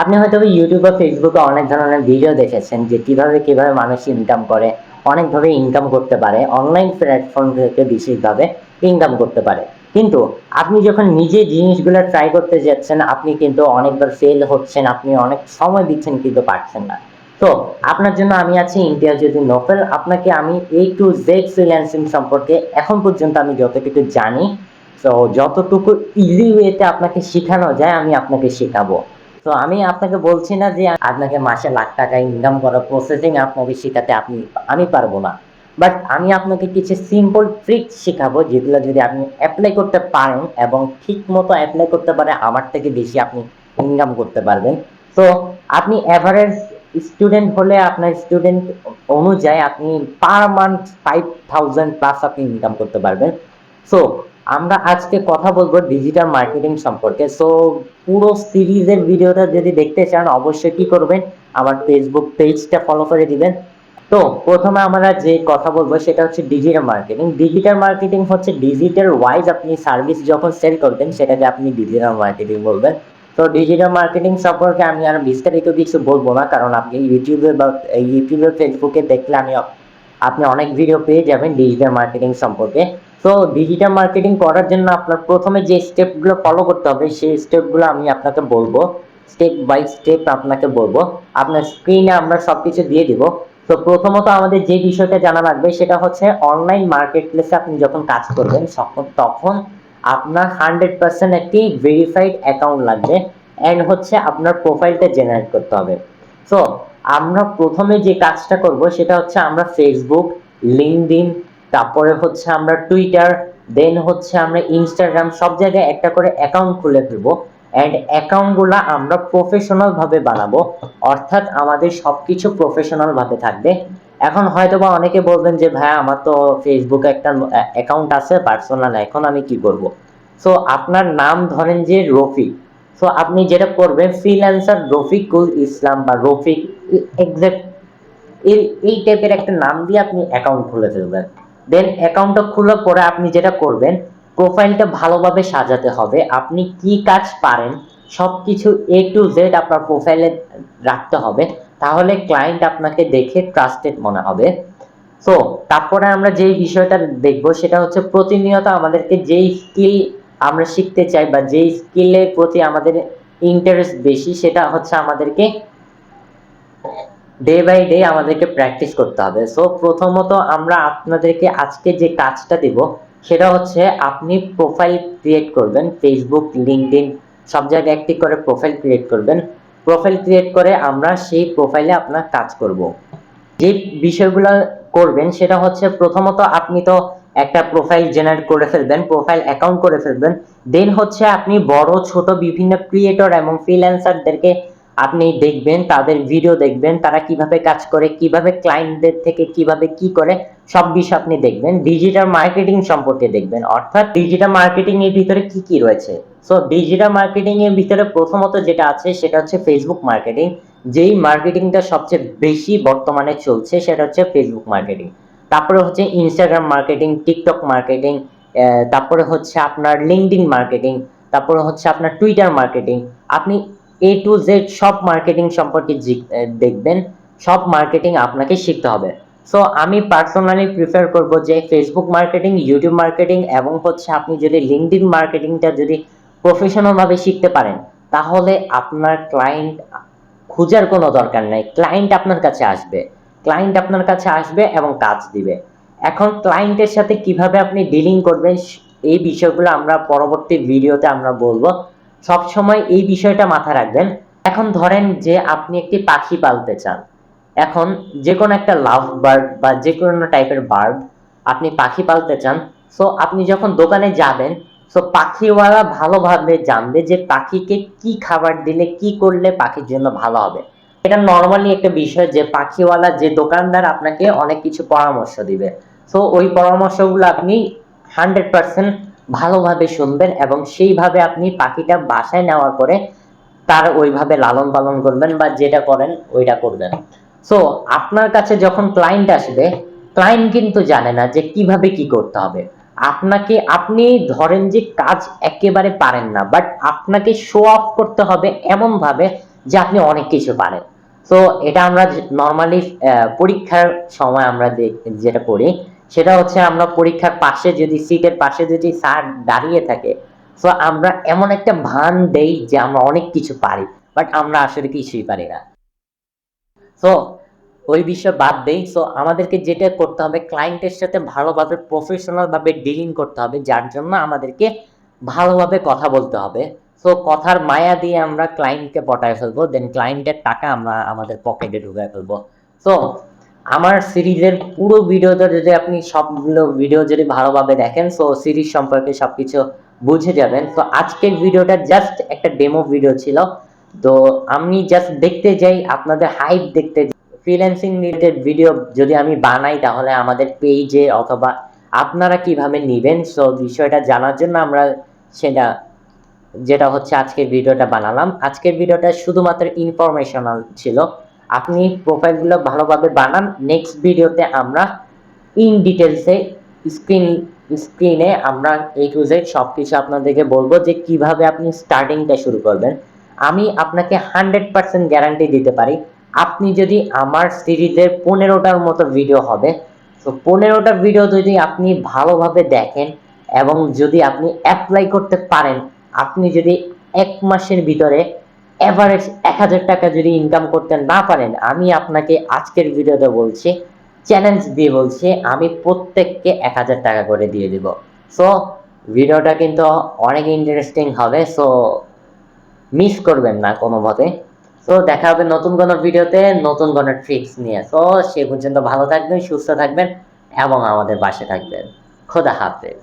আপনি হয়তো ইউটিউব বা ফেসবুকে অনেক ধরনের ভিডিও দেখেছেন যে কীভাবে কীভাবে মানুষ ইনকাম করে, অনেকভাবে ইনকাম করতে পারে অনলাইন প্ল্যাটফর্ম থেকে বিশেষভাবে ইনকাম করতে পারে। কিন্তু আপনি যখন নিজে জিনিসগুলো ট্রাই করতে যাচ্ছেন, আপনি কিন্তু অনেকবার ফেল হচ্ছেন, আপনি অনেক সময় দিচ্ছেন কিন্তু পারছেন না। তো আপনার জন্য আমি আছি ইন্ডিয়া যদি নোফেল আপনাকে আমি এ টু জেড ফ্রিল্যান্সিং সম্পর্কে এখন পর্যন্ত আমি যতটুকু জানি, তো যতটুকু ইজি ওয়েতে আপনাকে শেখানো যায়, আমি আপনাকে শেখাবো। তো আমি আপনাকে বলছি না যে আপনাকে মাসে লাখ টাকা ইনকাম করা প্রসেসিং আপনাকে শেখাতে আপনি, আমি পারব না। বাট আমি আপনাকে কিছু সিম্পল ট্রিক শেখাবো যেগুলো যদি আপনি অ্যাপ্লাই করতে পারেন এবং ঠিক মতো অ্যাপ্লাই করতে পারে, আমার থেকে বেশি আপনি ইনকাম করতে পারবেন। তো আপনি অ্যাভারেজ স্টুডেন্ট হলে আপনার স্টুডেন্ট অনুযায়ী আপনি per month five thousand plus আপনি ইনকাম করতে পারবেন। সো আমরা আজকে কথা বলব ডিজিটাল মার্কেটিং সম্পর্কে। সো পুরো সিরিজের ভিডিওটা যদি দেখতে চান, অবশ্যই কি করবেন? আমার ফেসবুক পেজটা ফলো করে দিবেন। তো, প্রথমে আমরা যে কথা বলব, সেটা হচ্ছে ডিজিটাল মার্কেটিং ডিজিটাল মার্কেটিং হচ্ছে ডিজিটাল ওয়াইজ আপনি সার্ভিস যখন সেল করবেন, সেটাকে আপনি ডিজিটাল মার্কেটিং বলবেন। তো ডিজিটাল মার্কেটিং সম্পর্কে আমি আর বিস্তারিত কিছু বলব না, কারণ আপনি ইউটিউবে বা ইউটিউবে ফেসবুকে দেখলে আমি আপনি অনেক ভিডিও পেয়ে যাবেন ডিজিটাল মার্কেটিং সম্পর্কে। তো ডিজিটাল মার্কেটিং করার জন্য আপনার প্রথমে যে স্টেপগুলো ফলো করতে হবে, সেই স্টেপগুলো আমি আপনাকে বলব। স্টেপ বাই স্টেপ আপনাকে বলব। আপনার স্ক্রিনে আমরা সব কিছু দিয়ে দিব। তো প্রথমত আমাদের যে বিষয়টা জানা লাগবে, সেটা হচ্ছে অনলাইন মার্কেট প্লেসে আপনি যখন কাজ করবেন তখন আপনার হান্ড্রেড পার্সেন্ট একটি ভেরিফাইড অ্যাকাউন্ট লাগবে। অ্যান্ড হচ্ছে আপনার প্রোফাইলটা জেনারেট করতে হবে। সো আমরা প্রথমে যে কাজটা করব সেটা হচ্ছে আমরা ফেসবুক লিঙ্কডিন তারপরে হচ্ছে আমরা টুইটার দেন হচ্ছে আমরা ইনস্টাগ্রাম সব জায়গায় একটা করে অ্যাকাউন্ট খুলে ফেলব। অ্যান্ড অ্যাকাউন্টগুলো আমরা প্রফেশনাল ভাবে বানাবো। অর্থাৎ আমাদের সবকিছু প্রফেশনাল ভাবে থাকবে। এখন হয়তো বা অনেকে বলবেন যে, ভাই, আমার তো ফেসবুকে একটা অ্যাকাউন্ট আছে পার্সোনাল এখন আমি কি করব? সো আপনার নাম ধরেন যে রফিক। সো আপনি যেটা করবেন ফ্রিল্যান্সার রফিকুল ইসলাম বা রফিক এক্সাক্ট এই এই টাইপের একটা নাম দিয়ে আপনি অ্যাকাউন্ট খুলে ফেলবেন। দেন অ্যাকাউন্টটা খোলার পরে আপনি যেটা করবেন প্রোফাইলটা ভালোভাবে সাজাতে হবে। আপনি কি কাজ পারেন সব কিছু এ টু জেড আপনার প্রোফাইলে রাখতে হবে। তাহলে ক্লায়েন্ট আপনাকে দেখে ট্রাস্টেড মনে হবে। সো তারপরে আমরা যেই বিষয়টা দেখব, সেটা হচ্ছে প্রতিনিয়ত আমাদেরকে যেই স্কিল আমরা শিখতে চাই বা যেই স্কিলের প্রতি আমাদের ইন্টারেস্ট বেশি, সেটা হচ্ছে আমাদেরকে ডে বাই ডে আমাদেরকে প্র্যাকটিস করতে হবে। সো প্রথমত আমরা আপনাদেরকে আজকে যে কাজটা দেব, সেটা হচ্ছে আপনি প্রোফাইল ক্রিয়েট করবেন ফেসবুক লিঙ্কডিন সব জায়গায় একটি করে প্রোফাইল ক্রিয়েট করবেন। প্রোফাইল ক্রিয়েট করে আমরা সেই প্রোফাইলে আপনার কাজ করব। যে বিষয়গুলো করবেন, সেটা হচ্ছে প্রথমত আপনি তো একটা প্রোফাইল জেনারেট করে ফেলবেন প্রোফাইল অ্যাকাউন্ট করে ফেলবেন। দেন হচ্ছে আপনি বড়, ছোট বিভিন্ন ক্রিয়েটর এবং ফ্রিল্যান্সারদেরকে আপনি দেখবেন, তাদের ভিডিও দেখবেন, তারা কীভাবে কাজ করে, কীভাবে ক্লায়েন্টদের থেকে কীভাবে কি করে, সব বিষয় আপনি দেখবেন। ডিজিটাল মার্কেটিং সম্পর্কে দেখবেন, অর্থাৎ ডিজিটাল মার্কেটিং এর ভিতরে কি কি রয়েছে? সো ডিজিটাল মার্কেটিং এর ভিতরে প্রথমত যেটা আছে, সেটা হচ্ছে ফেসবুক মার্কেটিং যেই মার্কেটিংটা সবচেয়ে বেশি বর্তমানে চলছে, সেটা হচ্ছে ফেসবুক মার্কেটিং তারপরে হচ্ছে ইনস্টাগ্রাম মার্কেটিং টিকটক মার্কেটিং তারপরে হচ্ছে আপনার লিঙ্কডিন মার্কেটিং তারপরে হচ্ছে আপনার টুইটার মার্কেটিং আপনি এ টু জেড সব মার্কেটিং সম্পর্কে দেখবেন, সব মার্কেটিং আপনাকে শিখতে হবে। সো আমি পার্সোনালি প্রিফার করব যে ফেসবুক মার্কেটিং ইউটিউব মার্কেটিং এবং হচ্ছে আপনি যদি লিঙ্কডিন মার্কেটিংটা যদি প্রফেশনালভাবে শিখতে পারেন, তাহলে আপনার ক্লায়েন্ট খোঁজার কোনো দরকার নেই ক্লায়েন্ট আপনার কাছে আসবে। ক্লায়েন্ট আপনার কাছে আসবে এবং কাজ দিবে। এখন ক্লায়েন্টের সাথে কীভাবে আপনি ডিলিং করবেন এই বিষয়গুলো আমরা পরবর্তী ভিডিওতে আমরা বলব। সব সময় এই বিষয়টা মাথায় রাখবেন। এখন ধরেন যে আপনি একটি পাখি পালতে চান। এখন যে কোনো একটা লাভ বার্ড বা যে কোনো টাইপের বার্ড আপনি পাখি পালতে চান সো আপনি যখন দোকানে যাবেন সো পাখিওয়ালা ভালোভাবে জানবে যে পাখিকে কি খাবার দিলে কি করলে পাখির জন্য ভালো হবে। এটা নর্মালি একটা বিষয় যে পাখিওয়ালা যে দোকানদার আপনাকে অনেক কিছু পরামর্শ দিবে। সো ওই পরামর্শগুলো আপনি হান্ড্রেড পার্সেন্ট ভালোভাবে শুনবেন এবং সেইভাবে আপনি পাখিটা বাসায় নেওয়ার পরে তার ওইভাবে লালন পালন করবেন বা যেটা করেন ওইটা করবেন। সো আপনার কাছে যখন ক্লায়েন্ট আসবে ক্লায়েন্ট কিন্তু জানে না যে কীভাবে কি করতে হবে। আপনাকে, আপনি ধরেন যে কাজ একেবারে পারেন না বাট আপনাকে শো অফ করতে হবে এমন ভাবে যে আপনি অনেক কিছু পারেন। তো এটা আমরা নর্মালি পরীক্ষার সময় আমরা যেটা করি, সেটা হচ্ছে আমরা পরীক্ষার পাশে যদি, সিটের পাশে যদি স্যার দাঁড়িয়ে থাকে তো আমরা এমন একটা ভান দেই যে আমরা অনেক কিছু পারি বাট আমরা আসলে কিছুই পারি না। তো ওই বিষয় বাদ দেই সো আমাদেরকে যেটা করতে হবে ক্লায়েন্টের সাথে ভালোভাবে প্রফেশনাল ভাবে ডিলিং করতে হবে, যার জন্য আমাদেরকে ভালোভাবে কথা বলতে হবে। সো কথার মায়া দিয়ে আমরা ক্লায়েন্টকে পটায় ফেলব দেন ক্লায়েন্টের টাকা আমরা আমাদের পকেটে ঢুকায় ফেলব। সো আমার সিরিজের পুরো ভিডিওটা যদি আপনি সবগুলো ভিডিও যদি ভালোভাবে দেখেন সো সিরিজ সম্পর্কে সবকিছু বুঝে যাবেন। তো আজকের ভিডিওটা জাস্ট একটা ডেমো ভিডিও ছিল। তো আমি জাস্ট দেখতে যাই, আপনাদের হাইপ দেখতে ফ্রিল্যান্সিং রিলেটেড ভিডিও যদি আমি বানাই, তাহলে আমাদের পেজে অথবা আপনারা কীভাবে নেবেন সো বিষয়টা জানার জন্য আমরা সেটা যেটা হচ্ছে আজকের ভিডিওটা বানালাম। আজকের ভিডিওটা শুধুমাত্র ইনফরমেশনাল ছিল। আপনি প্রোফাইলগুলো ভালোভাবে বানান। নেক্সট ভিডিওতে আমরা ইন ডিটেলসে স্ক্রিন স্ক্রিনে আমরা এই টু জেড সব কিছু আপনাদেরকে বলব যে কীভাবে আপনি স্টার্টিংটা শুরু করবেন। আমি আপনাকে হান্ড্রেড পার্সেন্ট গ্যারান্টি দিতে পারি। আপনি যদি আমার সিরিজের পনেরোটার মতো ভিডিও হবে, তো পনেরোটা ভিডিও যদি আপনি ভালোভাবে দেখেন এবং যদি আপনি অ্যাপ্লাই করতে পারেন আপনি যদি এক মাসের ভিতরে এভারেজ এক হাজার টাকা যদি ইনকাম করতে না পারেন, আমি আপনাকে আজকের ভিডিওতে বলছি চ্যালেঞ্জ দিয়ে বলছি, আমি প্রত্যেককে এক হাজার টাকা করে দিয়ে দিব। সো ভিডিওটা কিন্তু অনেক ইন্টারেস্টিং হবে সো মিস করবেন না কোনো মতে সো দেখা হবে নতুন কোনো ভিডিওতে, নতুন কোনো ট্রিক্স নিয়ে। সো সে পর্যন্ত ভালো থাকবেন, সুস্থ থাকবেন এবং আমাদের পাশে থাকবেন। খোদা হাফেজ।